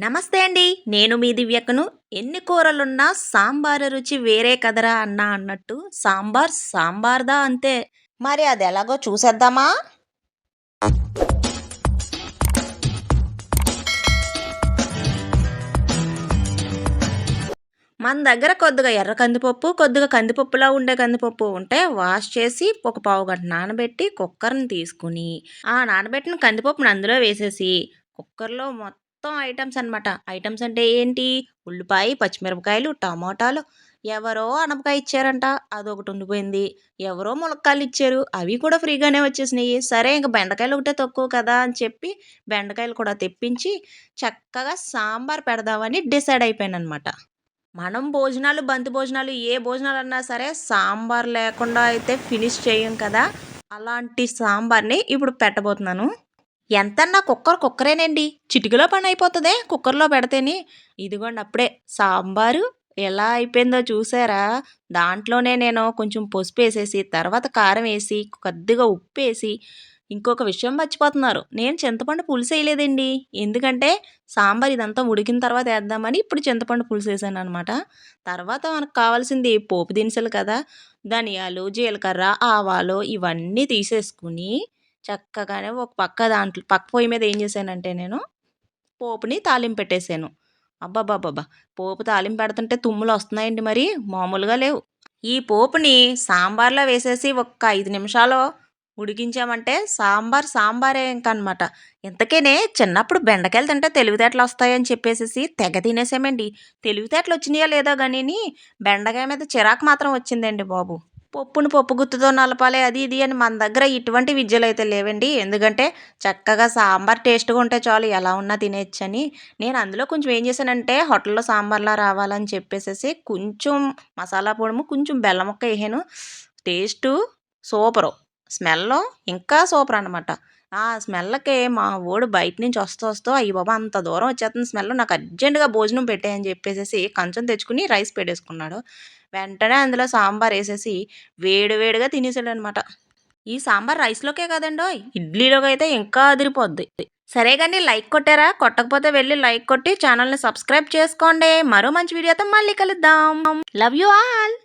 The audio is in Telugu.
నమస్తే అండి. నేను మీ దివ్యకను. ఎన్ని కూరలున్నా సాంబార్ రుచి వేరే కదరా అన్నా అన్నట్టు. సాంబార్ సాంబార్దా అంతే. మరి అది ఎలాగో చూసేద్దామా? మన దగ్గర కొద్దిగా ఎర్ర కందిపప్పు కొద్దిగా కందిపప్పులా ఉండే కందిపప్పు ఉంటే వాష్ చేసి ఒక పావు గంట నానబెట్టి కుక్కర్ని తీసుకుని ఆ నానబెట్టిన కందిపప్పుని అందులో వేసేసి కుక్కర్లో మొత్తం మొత్తం ఐటమ్స్ అనమాట ఐటమ్స్ అంటే ఏంటి? ఉల్లిపాయ పచ్చిమిరపకాయలు టమోటాలు. ఎవరో అనపకాయ ఇచ్చారంట అదొకటి ఉండిపోయింది. ఎవరో ములక్కాయలు ఇచ్చారు అవి కూడా ఫ్రీగానే వచ్చేసినాయి. సరే ఇంక బెండకాయలు ఒకటే తక్కువ కదా అని చెప్పి బెండకాయలు కూడా తెప్పించి చక్కగా సాంబార్ పెడదామని డిసైడ్ అయిపోయాను అనమాట మనం భోజనాలు బంతి భోజనాలు ఏ భోజనాలు అన్నా సరే సాంబార్ లేకుండా అయితే ఫినిష్ చేయం కదా. అలాంటి సాంబార్ని ఇప్పుడు పెట్టబోతున్నాను. ఎంతన్నా కుక్కర్ కుక్కరేనండి. చిటికలో పని అయిపోతుందే కుక్కర్లో పెడితేని. ఇదిగోండి అప్పుడే సాంబారు ఎలా అయిపోయిందో చూసారా? దాంట్లోనే నేను కొంచెం పసుపు వేసేసి తర్వాత కారం వేసి కొద్దిగా ఉప్పు వేసి ఇంకొక విషయం మర్చిపోతున్నారు. నేను చింతపండు పులుసు వేయలేదండి. ఎందుకంటే సాంబార్ ఇదంతా ఉడికిన తర్వాత వేద్దామని ఇప్పుడు చింతపండు పులుసు వేసాను అనమాట తర్వాత మనకు కావాల్సింది పోపు దినుసులు కదా. ధనియాలు జీలకర్ర ఆవాలు ఇవన్నీ తీసేసుకుని చక్కగానే ఒక పక్క దాంట్లో పక్క పొయ్యి మీద ఏం చేశానంటే నేను పోపుని తాలింపు పెట్టేశాను అబ్బాబాబాబా పోపు తాలింపు పెడుతుంటే తుమ్ములు వస్తున్నాయండి మరి మామూలుగా లేవు. ఈ పోపుని సాంబార్లో వేసేసి ఒక్క ఐదు నిమిషాలు ఉడికించామంటే సాంబార్ సాంబారే ఇంకనమాట. ఇంతకేనే చిన్నప్పుడు బెండకాయలు తింటే తెలివితేటలు వస్తాయని చెప్పేసి తెగ తినేసామండి. తెలివితేటలు వచ్చినాయో లేదో కానీ బెండకాయ మీద చిరాకు మాత్రం వచ్చిందండి బాబు. పప్పును పప్పు గుత్తుతో నలపాలి అది ఇది అని మన దగ్గర ఇటువంటి విద్యలు అయితే లేవండి. ఎందుకంటే చక్కగా సాంబార్ టేస్ట్గా ఉంటే చాలు ఎలా ఉన్నా తినేయచ్చని నేను అందులో కొంచెం ఏం చేశానంటే హోటల్లో సాంబార్లా రావాలని చెప్పేసేసి కొంచెం మసాలా పొడము కొంచెం బెల్లం ముక్క వేసాను. Taste super. స్మెల్ ఇంకా సూపర్ అనమాట ఆ స్మెల్కి మా ఓడు బయట నుంచి వస్తూ వస్తూ అయ్యి బాబా అంత దూరం వచ్చేస్తుంది స్మెల్ నాకు అర్జెంటుగా భోజనం పెట్టాయని చెప్పేసి కంచం తెచ్చుకుని రైస్ పెట్టేసుకున్నాడు. వెంటనే అందులో సాంబార్ వేసేసి వేడి వేడిగా తినేసాడు అనమాట ఈ సాంబార్ రైస్లోకే కదండో ఇడ్లీలోకి అయితే ఇంకా అదిరిపోద్ది. సరే కానీ లైక్ కొట్టారా? కొట్టకపోతే వెళ్ళి లైక్ కొట్టి ఛానల్ని సబ్స్క్రైబ్ చేసుకోండి. మరో మంచి వీడియోతో మళ్ళీ కలుద్దాం. Love you all.